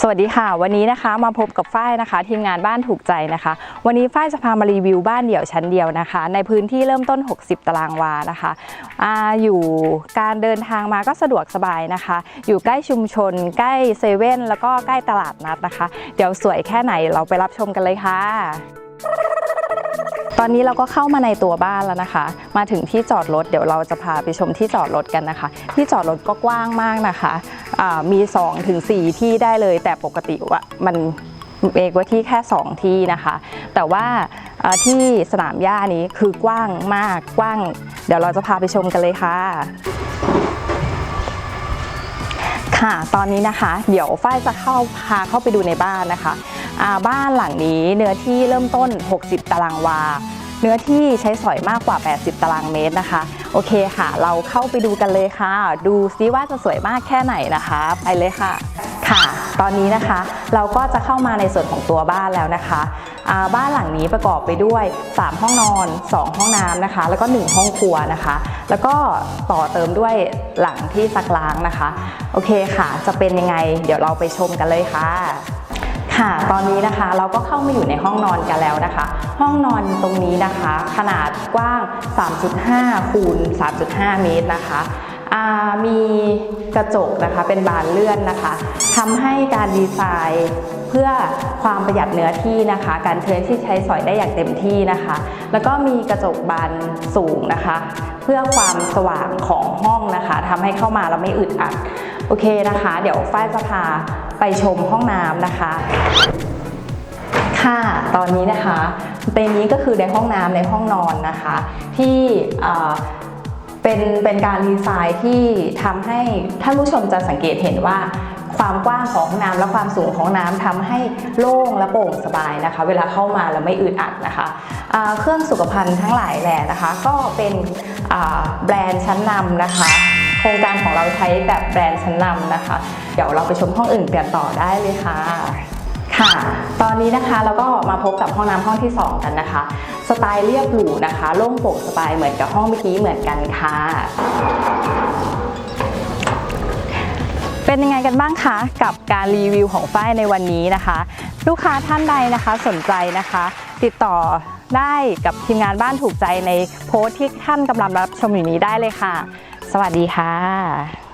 สวัสดีค่ะ วันนี้นะคะมาพบกับฝ้ายนะคะ ทีมงานบ้านถูกใจนะคะ วันนี้ฝ้ายจะพามารีวิวบ้านเดี่ยวชั้นเดียวนะคะ ในพื้นที่เริ่มต้น 60 ตารางวานะคะอาอยู่การเดินทางมาก็สะดวกสบายนะคะ อยู่ใกล้ชุมชน ใกล้เซเว่นแล้วก็ใกล้ตลาดนัดนะคะ เดี๋ยวสวยแค่ไหนเราไปรับชมกันเลยค่ะตอนนี้เราก็เข้ามาในตัวบ้านแล้วนะคะ มาถึงที่จอดรถเดี๋ยวเราจะพาไปชมที่จอดรถกันนะคะ ที่จอดรถก็กว้างมากนะคะ มี2ถึง4ที่ได้เลย แต่ปกติว่ามันเอกไว่าที่แค่ 2 ที่นะคะ แต่ว่าที่สนามหญ้านี้คือกว้างมากกว้าง เดี๋ยวเราจะพาไปชมกันเลยค่ะค่ะ ตอนนี้นะคะ เดี๋ยวฝ้ายจะเข้าพาเข้าไปดูในบ้านนะคะ บ้านหลังนี้เนื้อที่เริ่มต้น 60 ตารางวา เนื้อที่ใช้สอยมากกว่า 80 ตารางเมตรนะคะ โอเคค่ะ เราเข้าไปดูกันเลยค่ะ ดูซิว่าจะสวยมากแค่ไหนนะคะ ไปเลยค่ะ ค่ะ ตอนนี้นะคะ เราก็จะเข้ามาในส่วนของตัวบ้านแล้วนะคะ บ้านหลังนี้ประกอบไปด้วย 3 ห้องนอน 2 ห้องน้ำนะคะ แล้วก็ 1 ห้องครัวนะคะ แล้วก็ต่อเติมด้วยหลังที่ซักล้างนะคะ โอเคค่ะ จะเป็นยังไง เดี๋ยวเราไปชมกันเลยค่ะ ค่ะ ตอนนี้นะคะเราก็เข้ามาอยู่ในห้องนอนกันแล้วนะคะ ห้องนอนตรงนี้นะคะ ขนาดกว้าง 3.5 คูณ 3.5 เมตรนะคะมีกระจกนะคะเป็นบานเลื่อนนะคะทำให้การดีไซน์เพื่อความประหยัดเนื้อที่นะคะ การเคลื่อนที่ใช้สอยได้อย่างเต็มที่นะคะ แล้วก็มีกระจกบานสูงนะคะ เพื่อความสว่างของห้องนะคะทำให้เข้ามาแล้วไม่อึดอัดโอเคนะคะ เดี๋ยวฝ้ายจะพา ไปชมห้องน้ำนะคะ ค่ะตอนนี้นะคะเป็นนี้ก็คือในห้องน้ำในห้องนอนนะคะ ที่เป็นเป็นการดีไซน์ที่ทำให้ท่านผู้ชมจะสังเกตเห็นว่าความกว้างของห้องน้ำและความสูงของห้องน้ำทำให้โล่งและโปร่งสบายนะคะ เวลาเข้ามาแล้วไม่อึดอัดนะคะเครื่องสุขภัณฑ์ทั้งหลายแหละนะคะ ก็เป็นแบรนด์ชั้นนำนะคะ โครงการของเราใช้แบบแบรนด์ชั้นนำนะคะ เดี๋ยวเราไปชมห้องอื่นกันต่อได้เลยค่ะ ค่ะ ตอนนี้นะคะเราก็มาพบกับห้องน้ำห้องที่ 2 กันนะคะ สไตล์เรียบหรูนะคะโล่งโปร่งสบายเหมือนกับห้องเมื่อกี้เหมือนกันค่ะเป็นยังไงกันบ้างคะ กับการรีวิวของฝ้ายในวันนี้นะคะ ลูกค้าท่านใดนะคะสนใจนะคะ ติดต่อได้กับทีมงานบ้านถูกใจในโพสต์ที่ท่านกำลังรับชมอยู่นี้ได้เลยค่ะ สวัสดีค่ะ